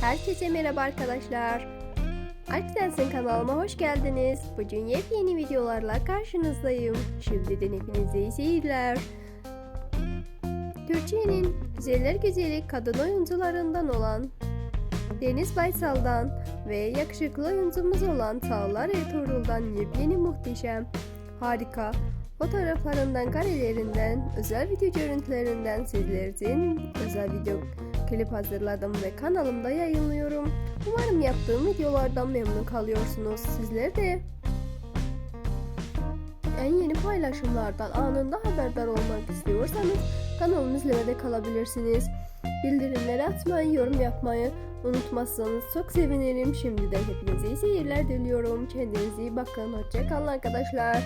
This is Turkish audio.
Herkese merhaba arkadaşlar. Arkadaşlar kanalıma hoş geldiniz. Bugün yepyeni videolarla karşınızdayım. Şimdiden hepinize iyi seyirler. Türkiye'nin güzeller güzeli kadın oyuncularından olan Deniz Baysal'dan ve yakışıklı oyuncumuz olan Çağlar Ertuğrul'dan yepyeni muhteşem, harika fotoğraflarından, karelerinden, özel video görüntülerinden sizler için özel video klip hazırladım ve kanalımda yayınlıyorum. Umarım yaptığım videolardan memnun kalıyorsunuz. Sizler de en yeni paylaşımlardan anında haberdar olmak istiyorsanız kanalımı izlemede kalabilirsiniz. Bildirimleri açmayı, yorum yapmayı unutmazsanız çok sevinirim. Şimdiden hepinize iyi seyirler diliyorum. Kendinize iyi bakın. Hoşçakalın arkadaşlar.